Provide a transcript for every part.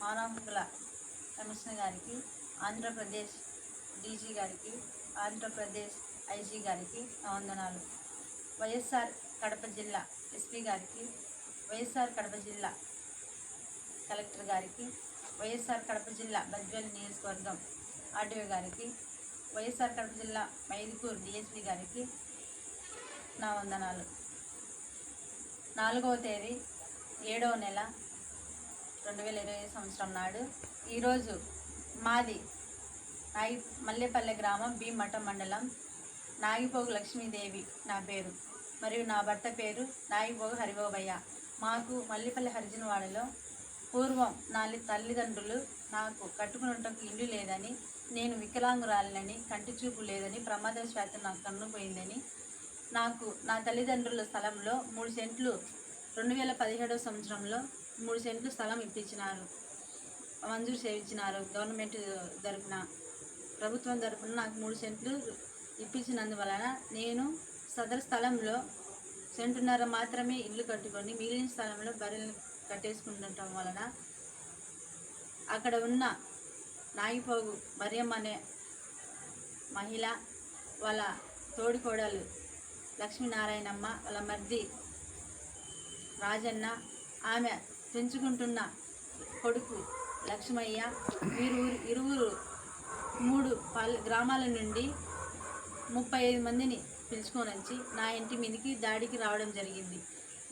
మానవ హక్కుల కమిషనర్ గారికి ఆంధ్రప్రదేశ్ డీజీ గారికి ఆంధ్రప్రదేశ్ ఐజీ గారికి నా వందనాలు. వైఎస్ఆర్ కడప జిల్లా ఎస్పీ గారికి వైఎస్ఆర్ కడప జిల్లా కలెక్టర్ గారికి వైఎస్ఆర్ కడప జిల్లా బద్వేలు నియోజకవర్గం ఆర్డీఓ గారికి వైఎస్ఆర్ కడప జిల్లా మైదుకూరు డిఎస్పీ గారికి నా వందనాలు. నాలుగవ తేదీ ఏడవ నెల రెండు వేల ఇరవై సంవత్సరం నాడు ఈరోజు మాది నాగి మల్లెపల్లె గ్రామం బి మఠం మండలం. నాగిపోగు లక్ష్మీదేవి నా పేరు. మరియు నా భర్త పేరు నాగిపోగు హరిబాబయ్య. మాకు మల్లెపల్లె హరిజనవాడలో పూర్వం నా తల్లిదండ్రులు నాకు కట్టుకున్నటకు ఇల్లు లేదని నేను వికలాంగురాలినని కంటి చూపు లేదని ప్రమాదవశాత్తు నాకు కన్ను పోయిందని నాకు నా తల్లిదండ్రుల స్థలంలో మూడు సెంట్లు రెండు వేల పదిహేడవ సంవత్సరంలో మూడు సెంట్లు స్థలం ఇప్పించినారు. మంజూరు చేయించినారు గవర్నమెంట్ తరపున ప్రభుత్వం తరపున నాకు మూడు సెంట్లు ఇప్పించినందువలన నేను సదరు స్థలంలో సెంటున్నర మాత్రమే ఇల్లు కట్టుకొని మిగిలిన స్థలంలో బర్రెలను కట్టేసుకుంటుండటం వలన అక్కడ ఉన్న నాగిపోగు మరియం అనే మహిళ వాళ్ళ తోడికోడలు లక్ష్మీనారాయణమ్మ వాళ్ళ మర్ది రాజన్న ఆమె పెంచుకుంటున్న కొడుకు లక్ష్మయ్య వీరు ఇరువురు మూడు గ్రామాల నుండి ముప్పై ఐదు మందిని పిలుచుకొని వచ్చి నా ఇంటి మీదకి దాడికి రావడం జరిగింది.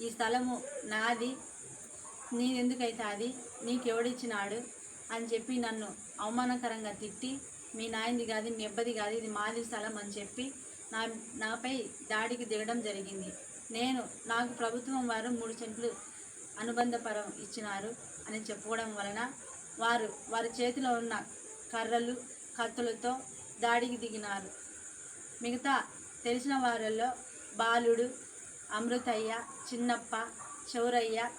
ఈ స్థలము నాది. నీదెందుకైతే అది? నీకెవడిచ్చినాడు? అని చెప్పి నన్ను అవమానకరంగా తిట్టి మీ నాయనది కాదు మీ అబ్బది కాదు ఇది మాది స్థలం అని చెప్పి నా నాపై దాడికి దిగడం జరిగింది. నేను నాకు ప్రభుత్వం వారు మూడు సెంట్లు అనుబంధ పరం ఇచ్చినారు అని చెప్పుకోవడం వలన వారు వారి చేతిలో ఉన్న కర్రలు కత్తులతో దాడికి దిగినారు. మిగతా తెలిసిన వారిలో బాలుడు అమృతయ్య చిన్నప్ప చౌరయ్య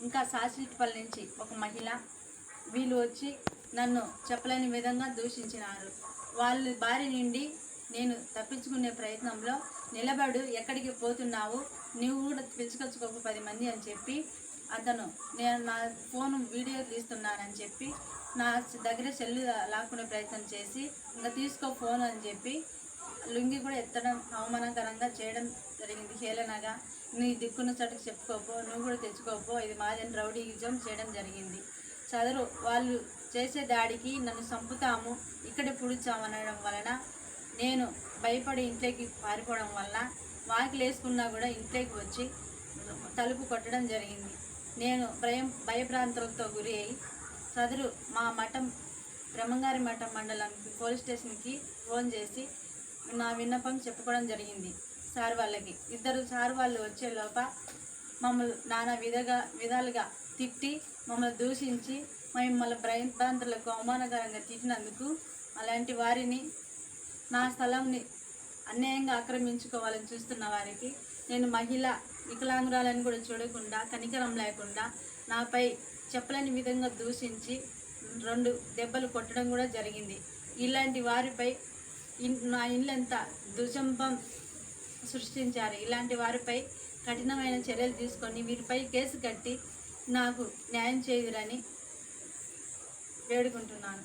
ఇంకా సాసిటిపల్లి నుంచి ఒక మహిళ. వీళ్ళు వచ్చి నన్ను చెప్పలేని విధంగా దూషించినారు. వాళ్ళ బారి నుండి నేను తప్పించుకునే ప్రయత్నంలో నిలబడు ఎక్కడికి పోతున్నావు? నువ్వు కూడా పిలుచుకొచ్చుకోక పది మంది అని చెప్పి అతను నేను నా ఫోన్ వీడియో తీస్తున్నానని చెప్పి నా దగ్గర సెల్లు లాక్కునే ప్రయత్నం చేసి ఇంకా తీసుకో ఫోన్ అని చెప్పి లుంగి కూడా ఎత్తడం అవమానకరంగా చేయడం జరిగింది హేళనగా. నీ దిక్కున్న చోటకి చెప్పుకోపో నువ్వు కూడా తెచ్చుకోపో ఇది మాదని రౌడీజం చేయడం జరిగింది. చదురు వాళ్ళు చేసే దాడికి నన్ను చంపుతాము ఇక్కడే పుడిచామనడం వలన నేను భయపడి ఇంట్లోకి పారిపోవడం వల్ల వాకిలేసుకున్నా కూడా ఇంట్లోకి వచ్చి తలుపు కొట్టడం జరిగింది. నేను భయం భయభ్రాంతులతో గురి అయి సదరు మా మఠం బ్రహ్మంగారి మఠం మండలానికి పోలీస్ స్టేషన్కి ఫోన్ చేసి నా విన్నపం చెప్పుకోవడం జరిగింది సార్ వాళ్ళకి. ఇద్దరు సార్ వాళ్ళు వచ్చే లోప మమ్మల్ని నానా విధగా విధాలుగా తిట్టి మమ్మల్ని దూషించి మమ్మల్ని భయభ్రాంతులకు అవమానకరంగా తిట్టినందుకు అలాంటి వారిని నా స్థలంని అన్యాయంగా ఆక్రమించుకోవాలని చూస్తున్న వారికి నేను మహిళ వికలాంగురాలని కూడా చూడకుండా కనికరం లేకుండా నాపై చెప్పలేని విధంగా దూషించి రెండు దెబ్బలు కొట్టడం కూడా జరిగింది. ఇలాంటి వారిపై నా ఇల్లంతా దుశంపం సృష్టించారు. ఇలాంటి వారిపై కఠినమైన చర్యలు తీసుకొని వీరిపై కేసు కట్టి నాకు న్యాయం చేయురని వేడుకుంటున్నాను.